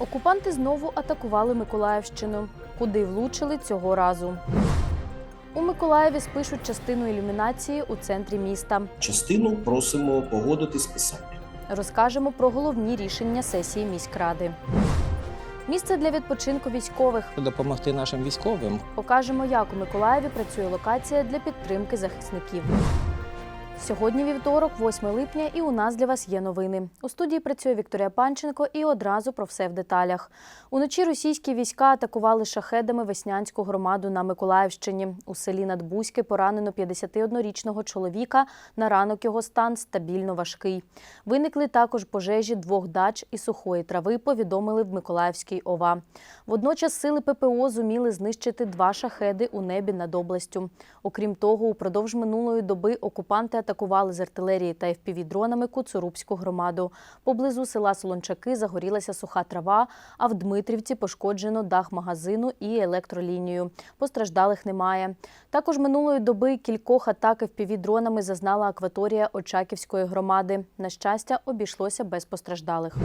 Окупанти знову атакували Миколаївщину. Куди влучили цього разу? У Миколаєві спишуть частину ілюмінації у центрі міста. Частину просимо погодити списання. Розкажемо про головні рішення сесії міськради. Місце для відпочинку військових. допомогти нашим військовим. Покажемо, як у Миколаєві працює локація для підтримки захисників. Сьогодні вівторок, 8 липня, і у нас для вас є новини. У студії працює Вікторія Панченко і одразу про все в деталях. Уночі російські війська атакували шахедами веснянську громаду на Миколаївщині. У селі Надбузьке поранено 51-річного чоловіка. На ранок його стан стабільно важкий. Виникли також пожежі двох дач і сухої трави. Повідомили в Миколаївській ОВА. Водночас сили ППО зуміли знищити два шахеди у небі над областю. Окрім того, упродовж минулої доби окупанти атакували з артилерії та FPV-дронами Куцурубську громаду. Поблизу села Солончаки загорілася суха трава, а в Дмитрівці пошкоджено дах магазину і електролінію. Постраждалих немає. Також минулої доби кількох атак FPV-дронами зазнала акваторія Очаківської громади. На щастя, обійшлося без постраждалих.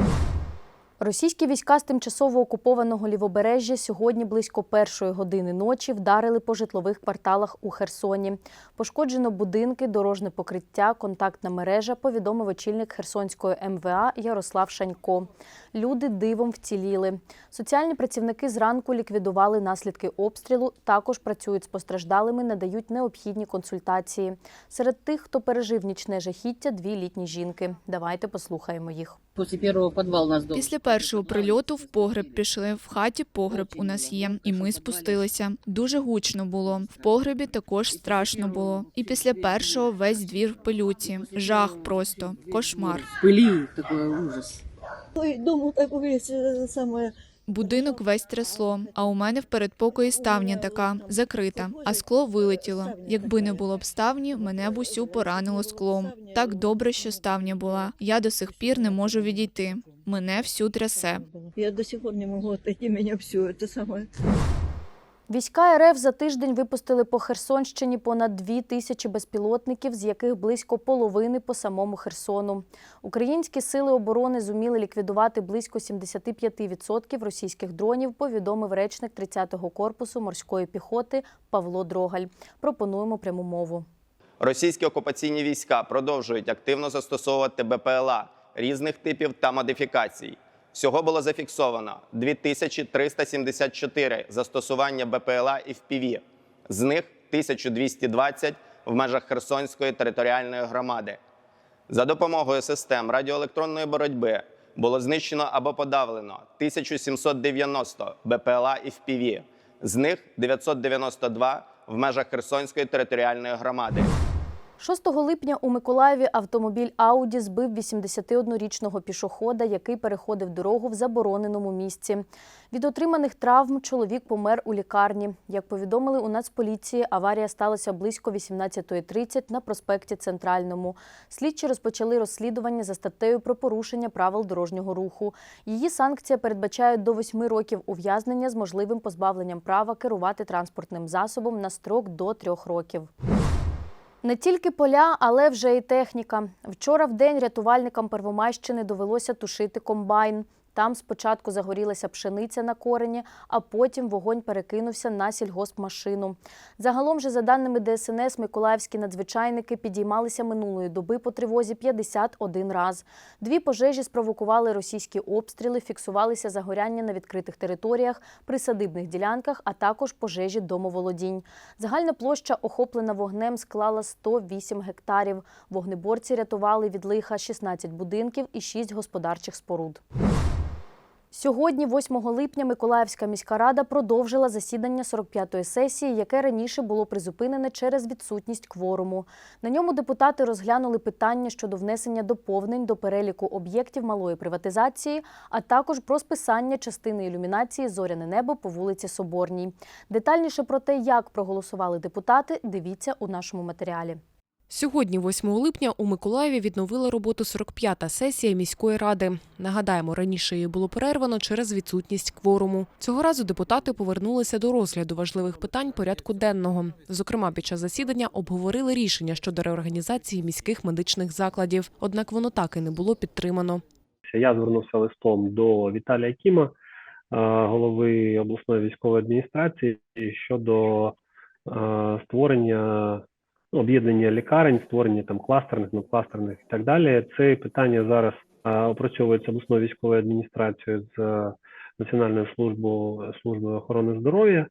Російські війська з тимчасово окупованого лівобережжя сьогодні близько першої години ночі вдарили по житлових кварталах у Херсоні. Пошкоджено будинки, дорожне покриття, контактна мережа, повідомив очільник Херсонської МВА Ярослав Шанько. Люди дивом вціліли. Соціальні працівники зранку ліквідували наслідки обстрілу. Також працюють з постраждалими, надають необхідні консультації. Серед тих, хто пережив нічне жахіття, дві літні жінки. Давайте послухаємо їх. После первого подвал нас до Після першого прильоту в погреб пішли. В хаті погреб у нас є, і ми спустилися. Дуже гучно було. В погребі також страшно було. І після першого весь двір в пилюці. Жах просто кошмар. Пилі такий такой ужас. Той дому так увесь саме. Будинок весь трясло. А у мене в передпокої ставня така закрита, а скло вилетіло. Якби не було б ставні, мене б усю поранило склом. Так добре, що ставня була. Я до сих пір не можу відійти. Мене всю трясе. Я до сих пор не можу отойти мене всю Це саме. Війська РФ за тиждень випустили по Херсонщині понад дві тисячі безпілотників, з яких близько половини по самому Херсону. Українські сили оборони зуміли ліквідувати близько 75% російських дронів, повідомив речник 30-го корпусу морської піхоти Павло Дрогаль. Пропонуємо пряму мову. Російські окупаційні війська продовжують активно застосовувати БПЛА різних типів та модифікацій. Всього було зафіксовано 2374 застосування БПЛА і ФПВ. З них 1220 в межах Херсонської територіальної громади. За допомогою систем радіоелектронної боротьби було знищено або подавлено 1790 БПЛА і ФПВ. З них 992 в межах Херсонської територіальної громади. 6 липня у Миколаєві автомобіль Ауді збив 81-річного пішохода, який переходив дорогу в забороненому місці. Від отриманих травм чоловік помер у лікарні. Як повідомили у Нацполіції, аварія сталася близько 18.30 на проспекті Центральному. Слідчі розпочали розслідування за статтею про порушення правил дорожнього руху. Її санкція передбачає до 8 років ув'язнення з можливим позбавленням права керувати транспортним засобом на строк до 3 років. Не тільки поля, але вже і техніка. Вчора в день рятувальникам Первомайщини довелося тушити комбайн. Там спочатку загорілася пшениця на корені, а потім вогонь перекинувся на сільгоспмашину. Загалом же, за даними ДСНС, миколаївські надзвичайники підіймалися минулої доби по тривозі 51 раз. Дві пожежі спровокували російські обстріли, фіксувалися загоряння на відкритих територіях, присадибних ділянках, а також пожежі домоволодінь. Загальна площа, охоплена вогнем, склала 108 гектарів. Вогнеборці рятували від лиха 16 будинків і 6 господарчих споруд. Сьогодні, 8 липня, Миколаївська міська рада продовжила засідання 45-ї сесії, яке раніше було призупинене через відсутність кворуму. На ньому депутати розглянули питання щодо внесення доповнень до переліку об'єктів малої приватизації, а також про списання частини ілюмінації Зоряне небо по вулиці Соборній. Детальніше про те, як проголосували депутати, дивіться у нашому матеріалі. Сьогодні, 8 липня, у Миколаєві відновила роботу 45-та сесія міської ради. Нагадаємо, раніше її було перервано через відсутність кворуму. Цього разу депутати повернулися до розгляду важливих питань порядку денного. Зокрема, під час засідання обговорили рішення щодо реорганізації міських медичних закладів. Однак воно так і не було підтримано. Я звернувся листом до Віталія Кіма голови обласної військової адміністрації щодо е, створення ну, об'єднання лікарень, створення там кластерних, надкластерних і так далі. Це питання зараз опрацьовується обласною військовою адміністрацією з е, Національною службою службою охорони здоров'я.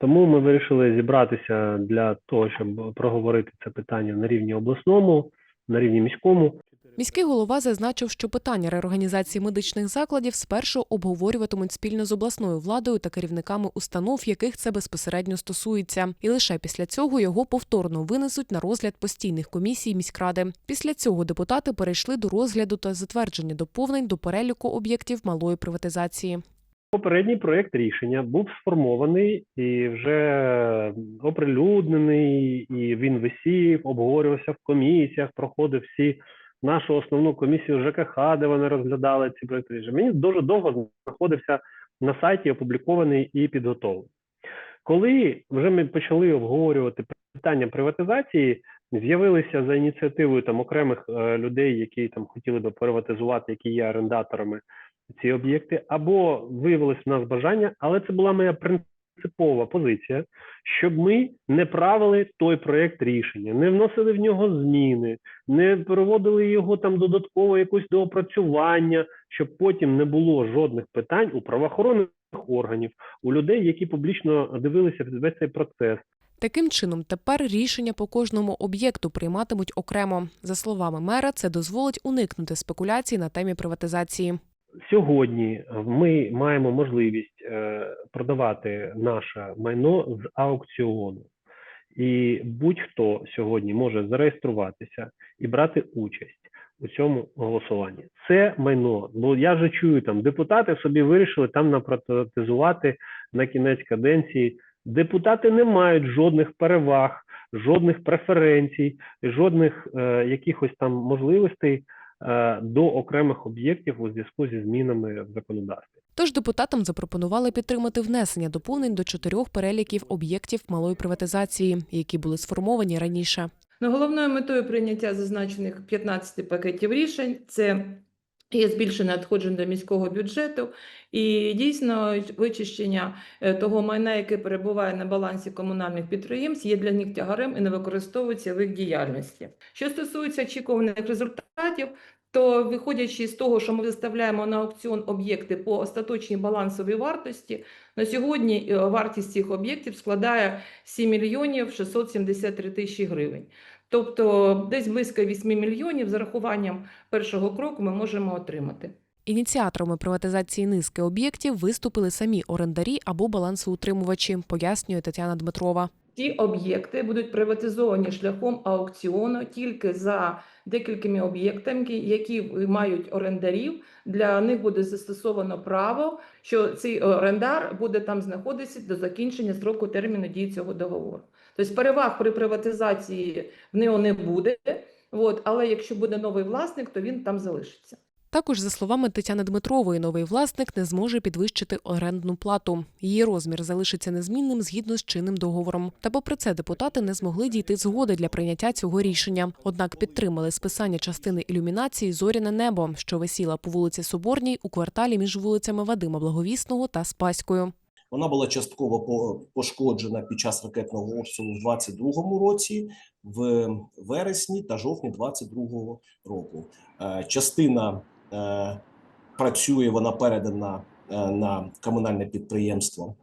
Тому ми вирішили зібратися для того, щоб проговорити це питання на рівні обласному, на рівні міському. Міський голова зазначив, що питання реорганізації медичних закладів спершу обговорюватимуть спільно з обласною владою та керівниками установ, яких це безпосередньо стосується, і лише після цього його повторно винесуть на розгляд постійних комісій міськради. Після цього депутати перейшли до розгляду та затвердження доповнень до переліку об'єктів малої приватизації. Попередній проєкт рішення був сформований і вже оприлюднений, і він висів, обговорювався в комісіях, проходив всі нашу основну комісію ЖКХ, де вони розглядали ці проєкти рішення. Він дуже довго знаходився на сайті, опублікований і підготовлений. Коли вже ми почали обговорювати питання приватизації, з'явилися за ініціативою там окремих е, людей, які там хотіли би приватизувати, які є орендаторами ці об'єкти, або виявилось в нас бажання, але це була моя принципова позиція, щоб ми не правили той проєкт рішення, не вносили в нього зміни, не переводили його там додатково якось доопрацювання, щоб потім не було жодних питань у правоохоронних органів, у людей, які публічно дивилися весь цей процес. Таким чином, тепер рішення по кожному об'єкту прийматимуть окремо. За словами мера, це дозволить уникнути спекуляцій на темі приватизації. Сьогодні ми маємо можливість е, продавати наше майно з аукціону, і будь-хто сьогодні може зареєструватися і брати участь у цьому голосуванні. Це майно. Бо я вже чую, там депутати собі вирішили там наприватизувати на кінець каденції. Депутати не мають жодних переваг, жодних преференцій, жодних е, якихось там можливостей до окремих об'єктів у зв'язку зі змінами в законодавстві. Тож депутатам запропонували підтримати внесення доповнень до чотирьох переліків об'єктів малої приватизації, які були сформовані раніше. Ну, головною метою прийняття зазначених 15 пакетів рішень це є збільшення надходжень до міського бюджету і дійсно вичищення е, того майна, яке перебуває на балансі комунальних підприємств, є для них тягарем і не використовується в їх діяльності. Що стосується очікуваних результатів, то виходячи з того, що ми виставляємо на аукціон об'єкти по остаточній балансовій вартості, на сьогодні е, вартість цих об'єктів складає 7 мільйонів 673 тисячі гривень. Тобто десь близько 8 мільйонів з зарахуванням першого кроку ми можемо отримати. Ініціаторами приватизації низки об'єктів виступили самі орендарі або балансоутримувачі, пояснює Тетяна Дмитрова. Ті об'єкти будуть приватизовані шляхом аукціону тільки за декількома об'єктами, які мають орендарів. Для них буде застосовано право, що цей орендар буде там знаходитися до закінчення строку терміну дії цього договору. Тобто переваг при приватизації в нього не буде. От, але якщо буде новий власник, то він там залишиться. Також, за словами Тетяни Дмитрової, новий власник не зможе підвищити орендну плату. Її розмір залишиться незмінним згідно з чинним договором. Та попри це депутати не змогли дійти згоди для прийняття цього рішення. Однак підтримали списання частини ілюмінації Зоряне небо, що висіла по вулиці Соборній у кварталі між вулицями Вадима Благовісного та Спаською. Вона була частково по- пошкоджена під час ракетного обстрілу в 22-му році, в вересні та жовтні 22-го року. Е, Частина е, працює, вона передана е, на комунальне підприємство,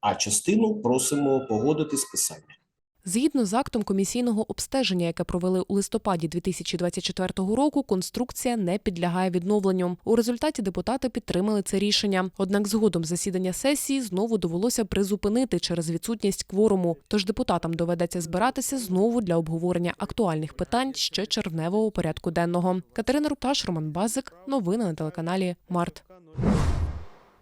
а частину просимо погодити списання. Згідно з актом комісійного обстеження, яке провели у листопаді 2024 року, конструкція не підлягає відновленню. У результаті депутати підтримали це рішення. Однак згодом засідання сесії знову довелося призупинити через відсутність кворуму. Тож депутатам доведеться збиратися знову для обговорення актуальних питань ще червневого порядку денного. Катерина Рупташ, Роман Базик. Новини на телеканалі Март.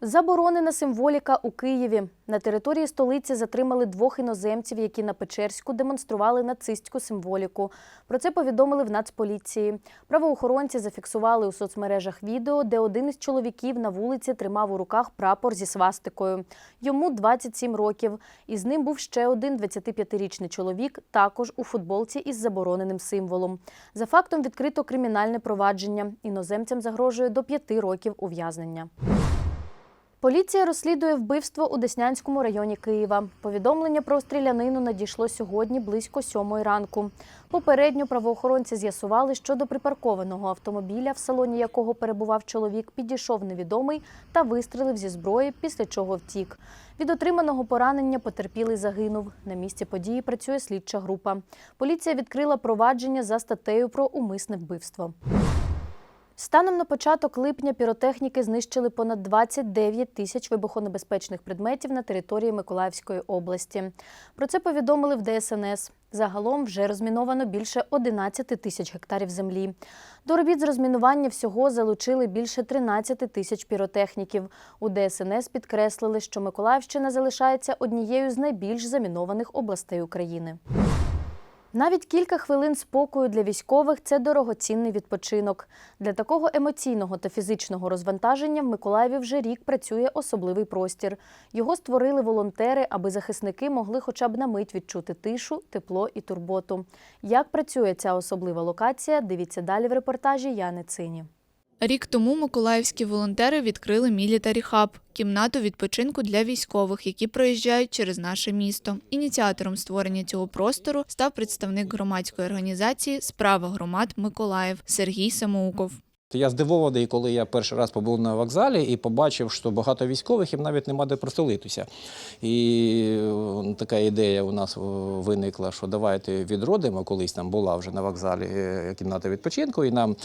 Заборонена символіка у Києві. На території столиці затримали двох іноземців, які на Печерську демонстрували нацистську символіку. Про це повідомили в Нацполіції. Правоохоронці зафіксували у соцмережах відео, де один із чоловіків на вулиці тримав у руках прапор зі свастикою. Йому 27 років. І з ним був ще один 25-річний чоловік, також у футболці із забороненим символом. За фактом відкрито кримінальне провадження. Іноземцям загрожує до 5 років ув'язнення. Поліція розслідує вбивство у Деснянському районі Києва. Повідомлення про стрілянину надійшло сьогодні близько сьомої ранку. Попередньо правоохоронці з'ясували, що до припаркованого автомобіля, в салоні якого перебував чоловік, підійшов невідомий та вистрелив зі зброї, після чого втік. Від отриманого поранення потерпілий загинув. На місці події працює слідча група. Поліція відкрила провадження за статтею про умисне вбивство. Станом на початок липня піротехніки знищили понад 29 тисяч вибухонебезпечних предметів на території Миколаївської області. Про це повідомили в ДСНС. Загалом вже розміновано більше 11 тисяч гектарів землі. До робіт з розмінування всього залучили більше 13 тисяч піротехніків. У ДСНС підкреслили, що Миколаївщина залишається однією з найбільш замінованих областей України. Навіть кілька хвилин спокою для військових це дорогоцінний відпочинок. Для такого емоційного та фізичного розвантаження в Миколаєві вже рік працює особливий простір. Його створили волонтери, аби захисники могли хоча б на мить відчути тишу, тепло і турботу. Як працює ця особлива локація? Дивіться далі в репортажі Яни Цині. Рік тому миколаївські волонтери відкрили Мілітарі Хаб – кімнату відпочинку для військових, які проїжджають через наше місто. Ініціатором створення цього простору став представник громадської організації Справа громад Миколаїв Сергій Самоуков. Я здивований, коли я перший раз побув на вокзалі і побачив, що багато військових їм навіть нема де проселитися. І е, така ідея у нас е, виникла, що давайте відродимо. Колись там була вже на вокзалі е, кімната відпочинку, і нам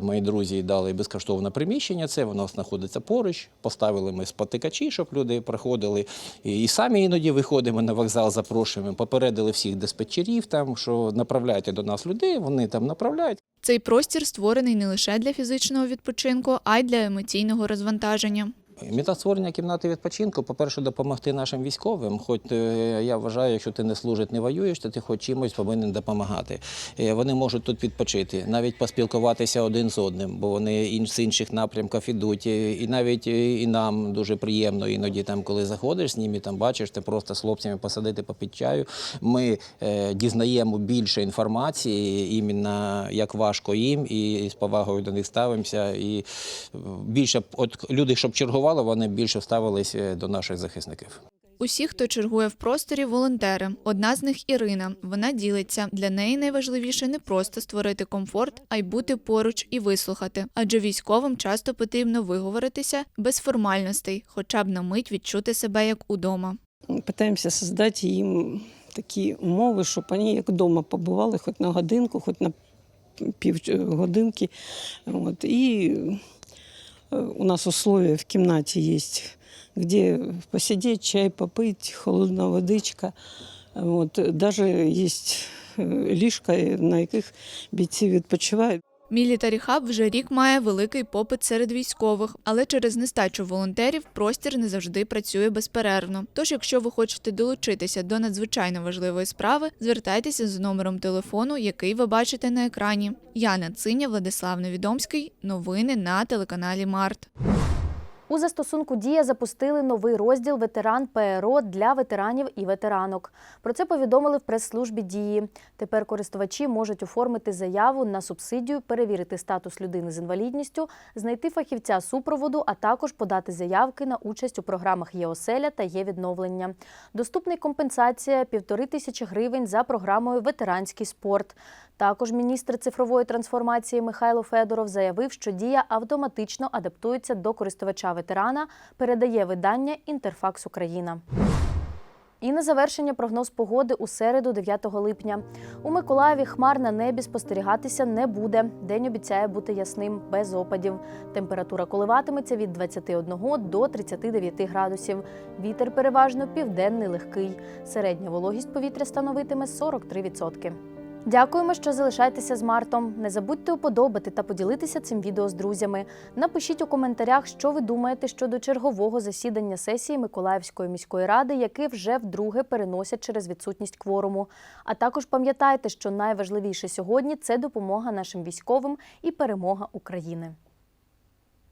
мої друзі дали безкоштовне приміщення. Це воно знаходиться поруч. Поставили ми спотикачі, щоб люди приходили. І самі іноді виходимо на вокзал, запрошуємо, попередили всіх диспетчерів, там що направляйте до нас людей. Вони там направляють. Цей простір створений не лише для фізичного відпочинку, а й для емоційного розвантаження. Мета створення кімнати відпочинку, по-перше, допомогти нашим військовим. Хоч е, я вважаю, якщо ти не служиш, не воюєш, то ти хоч чимось повинен допомагати. Е, Вони можуть тут відпочити, навіть поспілкуватися один з одним, бо вони з інших напрямків ідуть. Е, І навіть і нам дуже приємно іноді, там, коли заходиш з ними, там бачиш, ти просто з хлопцями посадити попід чаю. Ми е, дізнаємо більше інформації, іменно як важко їм, і з повагою до них ставимося. І більше от люди, щоб чергували, вони більше ставились е, до наших захисників. Усі, хто чергує в просторі, волонтери. Одна з них Ірина. Вона ділиться. Для неї найважливіше не просто створити комфорт, а й бути поруч і вислухати. Адже військовим часто потрібно виговоритися без формальностей, хоча б на мить відчути себе як удома. Пытаємося создати їм такі умови, щоб вони як вдома побували, хоч на годинку, хоч на півгодинки. От. І у нас условия в кімнаті є, де посидіти, чай попити, холодна водичка. От. Навіть є ліжка, на яких бійці відпочивають. Мілітарі хаб вже рік має великий попит серед військових, але через нестачу волонтерів простір не завжди працює безперервно. Тож, якщо ви хочете долучитися до надзвичайно важливої справи, звертайтеся з номером телефону, який ви бачите на екрані. Яна Циня, Владислав Невідомський. Новини на телеканалі Март. У застосунку Дія запустили новий розділ Ветеран ПРО для ветеранів і ветеранок. Про це повідомили в прес-службі Дії. Тепер користувачі можуть оформити заяву на субсидію, перевірити статус людини з інвалідністю, знайти фахівця супроводу, а також подати заявки на участь у програмах ЄОСЕЛЯ та ЄВідновлення. Доступна й компенсація півтори тисячі гривень за програмою Ветеранський спорт. Також міністр цифрової трансформації Михайло Федоров заявив, що дія автоматично адаптується до користувача ветерана, передає видання Інтерфакс Україна. І на завершення прогноз погоди у середу, 9 липня. У Миколаєві хмар на небі спостерігатися не буде. День обіцяє бути ясним, без опадів. Температура коливатиметься від 21 до 39 градусів. Вітер переважно південний легкий. Середня вологість повітря становитиме 43%. Дякуємо, що залишаєтеся з Мартом. Не забудьте уподобати та поділитися цим відео з друзями. Напишіть у коментарях, що ви думаєте щодо чергового засідання сесії Миколаївської міської ради, яке вже вдруге переносять через відсутність кворуму. А також пам'ятайте, що найважливіше сьогодні це допомога нашим військовим і перемога України.